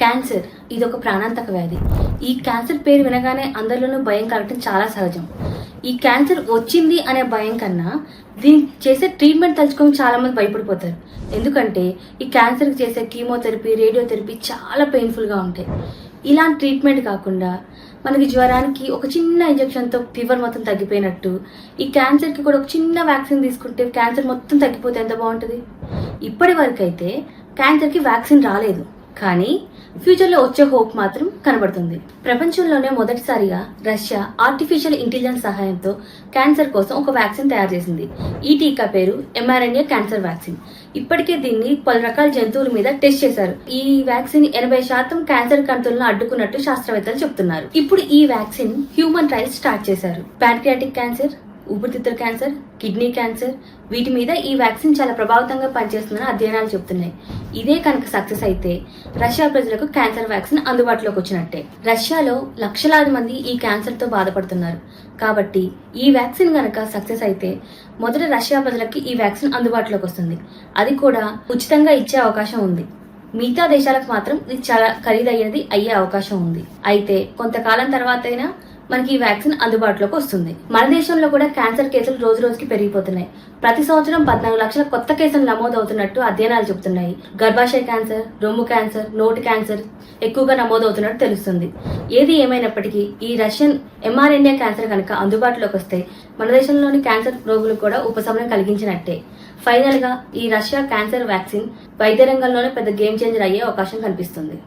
Cancer. ఇది ఒక ప్రాణాంతక వ్యాధి. ఈ క్యాన్సర్ పేరు వినగానే అందరిలోనూ భయం కలగటం చాలా సహజం. ఈ క్యాన్సర్ వచ్చింది అనే భయం కన్నా దీనికి చేసే ట్రీట్మెంట్ తలుచుకొని చాలామంది భయపడిపోతారు. ఎందుకంటే ఈ క్యాన్సర్కి చేసే కీమోథెరపీ రేడియోథెరపీ చాలా పెయిన్ఫుల్గా ఉంటాయి. ఇలాంటి ట్రీట్మెంట్ కాకుండా మనకి జ్వరానికి ఒక చిన్న ఇంజెక్షన్తో ఫీవర్ మొత్తం తగ్గిపోయినట్టు ఈ క్యాన్సర్కి కూడా ఒక చిన్న వ్యాక్సిన్ తీసుకుంటే క్యాన్సర్ మొత్తం తగ్గిపోతే ఎంత బాగుంటుంది? ఇప్పటి వరకు అయితే క్యాన్సర్కి వ్యాక్సిన్ రాలేదు. కానీ ఫ్యూచర్లో వచ్చే హోప్ మాత్రం కనబడుతుంది. ప్రపంచంలోనే మొదటిసారిగా రష్యా ఆర్టిఫిషియల్ ఇంటెలిజెన్స్ సహాయంతో క్యాన్సర్ కోసం ఒక వ్యాక్సిన్ తయారు చేసింది. ఈ టీకా పేరు ఎంఆర్ఎన్ఏ క్యాన్సర్ వ్యాక్సిన్. ఇప్పటికే దీన్ని పలు రకాల జంతువుల మీద టెస్ట్ చేశారు. ఈ వ్యాక్సిన్ ఎనభై శాతం క్యాన్సర్ కంతులను అడ్డుకున్నట్టు శాస్త్రవేత్తలు చెప్తున్నారు. ఇప్పుడు ఈ వ్యాక్సిన్ హ్యూమన్ ట్రయల్స్ స్టార్ట్ చేశారు. ప్యాంక్రియాటిక్ క్యాన్సర్ ఊపిరితిత్తుల క్యాన్సర్ కిడ్నీ క్యాన్సర్ వీటి మీద ఈ వ్యాక్సిన్ చాలా ప్రభావితంగా పనిచేస్తుందని అధ్యయనాలు చెబుతున్నాయి ఇదే కనుక సక్సెస్ అయితే రష్యా ప్రజలకు క్యాన్సర్ వ్యాక్సిన్ అందుబాటులోకి వచ్చినట్టే. రష్యాలో లక్షలాది మంది ఈ క్యాన్సర్తో బాధపడుతున్నారు. కాబట్టి ఈ వ్యాక్సిన్ కనుక సక్సెస్ అయితే మొదట రష్యా ప్రజలకి ఈ వ్యాక్సిన్ అందుబాటులోకి వస్తుంది. అది కూడా ఉచితంగా ఇచ్చే అవకాశం ఉంది. మిగతా దేశాలకు మాత్రం ఇది చాలా ఖరీదయ్యేది అయ్యే అవకాశం ఉంది. అయితే కొంతకాలం తర్వాత అయినా మనకి ఈ వ్యాక్సిన్ అందుబాటులోకి వస్తుంది. మన దేశంలో కూడా క్యాన్సర్ కేసులు రోజు రోజుకి పెరిగిపోతున్నాయి. ప్రతి సంవత్సరం పద్నాలుగు లక్షల కొత్త కేసులు నమోదవుతున్నట్టు అధ్యయనాలు చెబుతున్నాయి. గర్భాశయ క్యాన్సర్ రొమ్ము క్యాన్సర్ నోటి క్యాన్సర్ ఎక్కువగా నమోదవుతున్నట్టు తెలుస్తుంది. ఏది ఏమైనప్పటికీ ఈ రష్యన్ ఎంఆర్ఎన్ఏ క్యాన్సర్ కనుక అందుబాటులోకి వస్తే మన దేశంలోని క్యాన్సర్ రోగులకు కూడా ఉపశమనం కలిగించినట్టే. ఫైనల్గా ఈ రష్యా క్యాన్సర్ వ్యాక్సిన్ వైద్య రంగంలోనే పెద్ద గేమ్ చేంజర్ అయ్యే అవకాశం కనిపిస్తుంది.